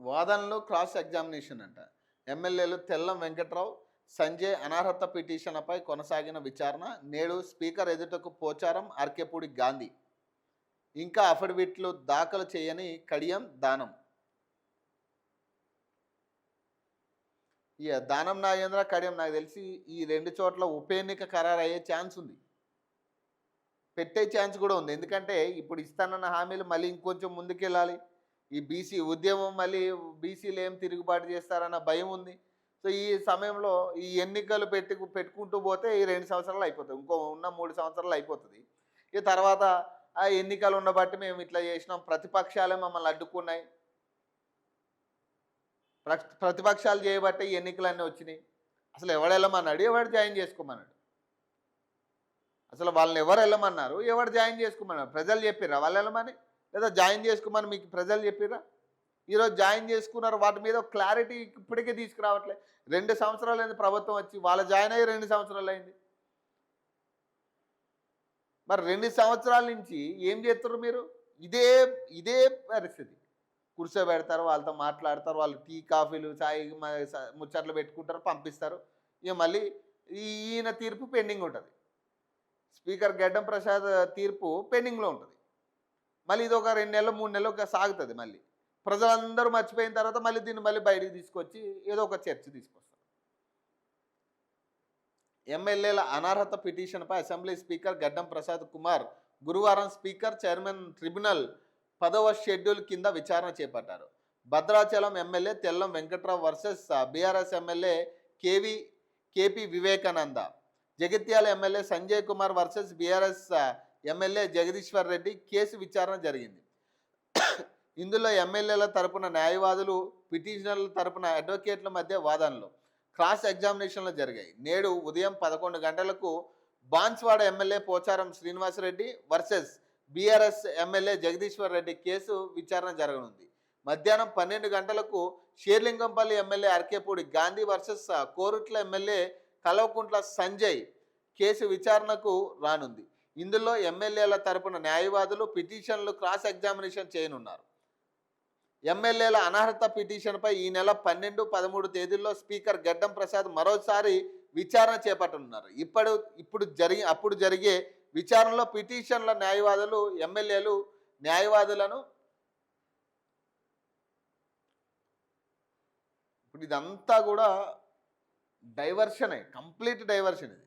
వాదనలు cross examination అంట. ఎమ్మెల్యేలు తెల్లం వెంకట్రావు సంజయ్ అనర్హత పిటిషన్పై కొనసాగిన విచారణ నేడు స్పీకర్ ఎదుటకు పోచారం ఆర్కేపూడి గాంధీ. ఇంకా అఫిడవిట్లు దాఖలు చేయని కడియం దానం. ఇక దానం నాగేంద్ర కడియం నాకు తెలిసి ఈ రెండు చోట్ల ఉప ఎన్నిక ఖరారు అయ్యే ఛాన్స్ ఉంది. పెట్టే ఛాన్స్ కూడా ఉంది. ఎందుకంటే ఇప్పుడు ఇస్తానన్న హామీలు మళ్ళీ ఇంకొంచెం ముందుకెళ్ళాలి. ఈ బీసీ ఉద్యమం మళ్ళీ బీసీలు ఏం తిరుగుబాటు చేస్తారన్న భయం ఉంది. సో ఈ సమయంలో ఈ ఎన్నికలు పెట్టి పెట్టుకుంటూ పోతే ఈ రెండు సంవత్సరాలు అయిపోతుంది ఇంకో ఉన్న మూడు సంవత్సరాలు అయిపోతుంది. ఇక తర్వాత ఆ ఎన్నికలు ఉండబట్టి మేము ఇట్లా చేసినాం. ప్రతిపక్షాలే మమ్మల్ని అడ్డుకున్నాయి. ప్ర- ప్రతిపక్షాలు చేయబట్టే ఈ ఎన్నికలన్నీ వచ్చినాయి. అసలు ఎవడు వెళ్ళమన్నాడు? ఎవడు జాయిన్ చేసుకోమన్నాడు? అసలు వాళ్ళని ఎవరు వెళ్ళమన్నారు? ఎవరు జాయిన్ చేసుకోమన్నారు ప్రజలు చెప్పిర్రా వాళ్ళు వెళ్ళమని? లేదా జాయిన్ చేసుకోమని మీకు ప్రజలు చెప్పిరా? ఈరోజు జాయిన్ చేసుకున్నారు వాటి మీద క్లారిటీ ఇప్పటికే తీసుకురావట్లే. రెండు సంవత్సరాలు అయింది ప్రభుత్వం వచ్చి వాళ్ళ జాయిన్ అయ్యి రెండు సంవత్సరాలు అయింది. మరి రెండు సంవత్సరాల నుంచి ఏం చేస్తారు మీరు? ఇదే ఇదే పరిస్థితి. కూర్చోబెడతారు వాళ్ళతో మాట్లాడతారు వాళ్ళు టీ కాఫీలు చాయ్ ముచ్చట్లు పెట్టుకుంటారు పంపిస్తారు. ఇక మళ్ళీ ఈయన తీర్పు పెండింగ్ ఉంటుంది. స్పీకర్ గడ్డం ప్రసాద్ తీర్పు పెండింగ్లో ఉంటుంది. మళ్ళీ ఇది ఒక రెండు నెలలు మూడు నెలలు ఒక సాగుతుంది మళ్ళీ. ప్రజలందరూ మర్చిపోయిన తర్వాత మళ్ళీ దీన్ని మళ్ళీ బయటికి తీసుకొచ్చి ఏదో ఒక చర్చ తీసుకొస్తారు. ఎమ్మెల్యేల అనర్హత పిటిషన్పై అసెంబ్లీ స్పీకర్ గడ్డం ప్రసాద్ కుమార్ గురువారం స్పీకర్ చైర్మన్ ట్రిబ్యునల్ పదవ షెడ్యూల్ కింద విచారణ చేపట్టారు. Bhadrachalam MLA Tellam Venkatrao versus BRS MLA KV KP Vivekananda. Jagtial MLA Sanjay Kumar versus BRS MLA Jagadishwar Reddy case విచారణ జరిగింది. ఇందులో ఎమ్మెల్యేల తరపున న్యాయవాదులు పిటిషనర్ల తరపున అడ్వకేట్ల మధ్య వాదనలు క్రాస్ ఎగ్జామినేషన్లు జరిగాయి. నేడు ఉదయం పదకొండు గంటలకు Banswada MLA Pocharam Srinivasreddy versus BRS MLA Jagadishwar Reddy case విచారణ జరగనుంది. మధ్యాహ్నం పన్నెండు గంటలకు Sherlingampally MLA Arekapudi Gandhi versus Korutla MLA Kalvakuntla Sanjay case విచారణకు రానుంది. ఇందులో ఎమ్మెల్యేల తరపున న్యాయవాదులు పిటిషన్లు క్రాస్ ఎగ్జామినేషన్ చేయనున్నారు. ఎమ్మెల్యేల అనర్హత పిటిషన్పై ఈ నెల పన్నెండు పదమూడు తేదీల్లో స్పీకర్ గడ్డం ప్రసాద్ మరోసారి విచారణ చేపట్టనున్నారు. ఇప్పుడు ఇప్పుడు జరిగి అప్పుడు జరిగే విచారణలో పిటిషన్ల న్యాయవాదులు ఎమ్మెల్యేలు న్యాయవాదులను ఇప్పుడు ఇదంతా కూడా డైవర్షనే కంప్లీట్ డైవర్షన్ ఇది